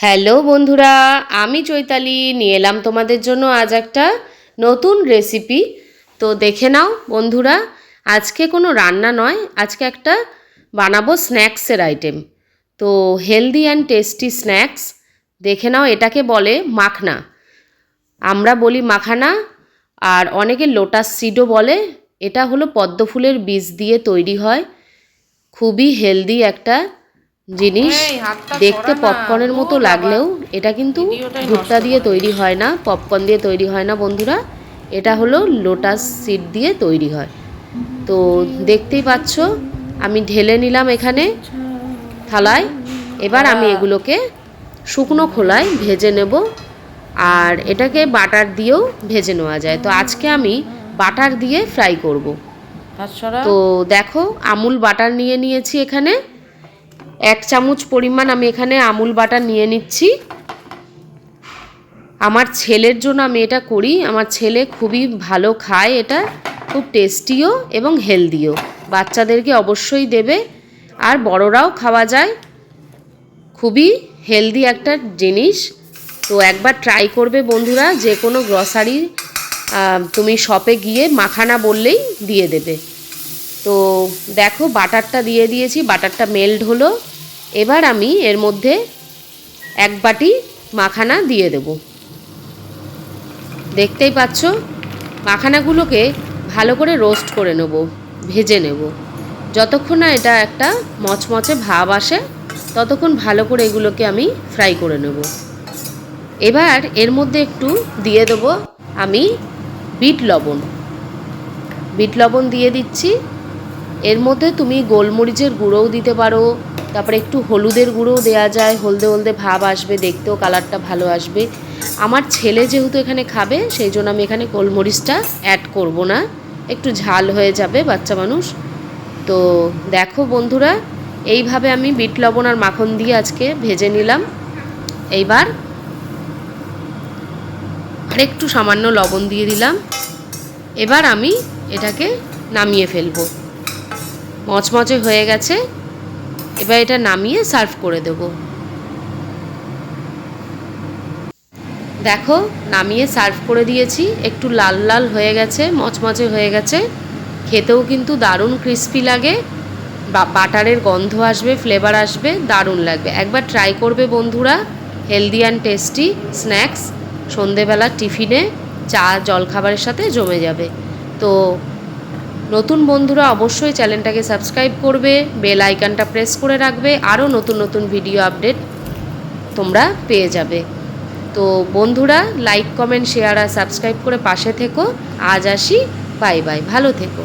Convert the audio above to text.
Hello বন্ধুরা, আমি চৈতালি। নিয়ে এলাম তোমাদের জন্য আজ একটা নতুন রেসিপি তো দেখে নাও বন্ধুরা, আজকে কোনো রান্না নয়, আজকে একটা বানাবো স্ন্যাক্সের আইটেম তো হেলদি অ্যান্ড টেস্টি স্ন্যাক্স দেখে নাও এটাকে বলে মাখনা। আমরা বলি মাখানা, আর অনেকে লোটাস সিডও বলে, এটা হলো পদ্ম ফুলের বীজ দিয়ে তৈরি হয়। খুবই হেলদি একটা জিনিস দেখতে পপকর্নের মতো লাগলেও এটা কিন্তু ভুট্টা দিয়ে তৈরি হয় না পপকর্ন দিয়ে তৈরি হয় না বন্ধুরা। এটা হলো লোটাস সিড দিয়ে তৈরি হয়। তো দেখতেই পাচ্ছ আমি ঢেলে নিলাম এখানে থালায়। এবার আমি এগুলোকে শুকনো খোলায় ভেজে নেব। আর এটাকে বাটার দিয়েও ভেজে নেওয়া যায়। তো আজকে আমি বাটার দিয়ে ফ্রাই করব। তো দেখো আমুল বাটার নিয়ে নিয়েছি এখানে। এক চামচ পরিমাণ আমি এখানে আমুল বাটার নিয়ে নিচ্ছি। আমার ছেলের জন্য আমি এটা করি। আমার ছেলে খুবই ভালো খায় এটা, খুব টেস্টিও এবং হেলদিও। বাচ্চাদেরকে অবশ্যই দেবে। আর বড়রাও খাওয়া যায়। খুবই হেলদি একটা জিনিস। তো একবার ট্রাই করবে বন্ধুরা, যে কোনো গ্রসারি তুমি শপে গিয়ে মাখানা বললেই দিয়ে দেবে। তো দেখো বাটারটা দিয়ে দিয়েছি, বাটারটা মেল্ট হলো। এবার আমি এর মধ্যে এক বাটি মাখানা দিয়ে দেব। দেখতেই পাচ্ছ, মাখানাগুলোকে ভালো করে রোস্ট করে নেব, ভেজে নেব। যতক্ষণ না এটা একটা মচমচে ভাব আসে, ততক্ষণ ভালো করে এগুলোকে আমি ফ্রাই করে নেব। এবার এর মধ্যে একটু দিয়ে দেবো আমি বিট লবণ। বিট লবণ দিয়ে দিচ্ছি। এর মধ্যে তুমি গোলমরিচের গুঁড়োও দিতে পারো, তারপরে একটু হলুদের গুঁড়োও দেওয়া যায়, হলদে হলদে ভাব আসবে, দেখতেও কালারটা ভালো আসবে। আমার ছেলে যেহেতু এখানে খাবে, সেই জন্য আমি এখানে গোলমরিচটা অ্যাড করব না। একটু ঝাল হয়ে যাবে বাচ্চা মানুষ। তো দেখো বন্ধুরা, এইভাবে আমি বিট লবণ আর মাখন দিয়ে আজকে ভেজে নিলাম। এইবার আর একটু সামান্য লবণ দিয়ে দিলাম। এবার আমি এটাকে নামিয়ে ফেলব। মচমচে হয়ে গেছে। এবার এটা নামিয়ে সার্ভ করে দেব। দেখো, নামিয়ে সার্ভ করে দিয়েছি। একটু লাল লাল হয়ে গেছে, মচমচে হয়ে গেছে। খেতেও কিন্তু দারুণ ক্রিস্পি লাগে। বাটারের গন্ধ আসবে ফ্লেভার আসবে, দারুণ লাগবে। একবার ট্রাই করবে বন্ধুরা। হেলদি অ্যান্ড টেস্টি স্ন্যাক্স সন্ধেবেলা টিফিনে চা, জলখাবারের সাথে জমে যাবে। তো নতুন বন্ধুরা অবশ্যই চ্যানেলটাকে সাবস্ক্রাইব করবে, বেল আইকনটা প্রেস করে রাখবে, আরও নতুন নতুন ভিডিও আপডেট তোমরা পেয়ে যাবে। তো বন্ধুরা লাইক কমেন্ট শেয়ার আর সাবস্ক্রাইব করে পাশে থেকো। আজ আসি বাই বাই ভালো থেকো।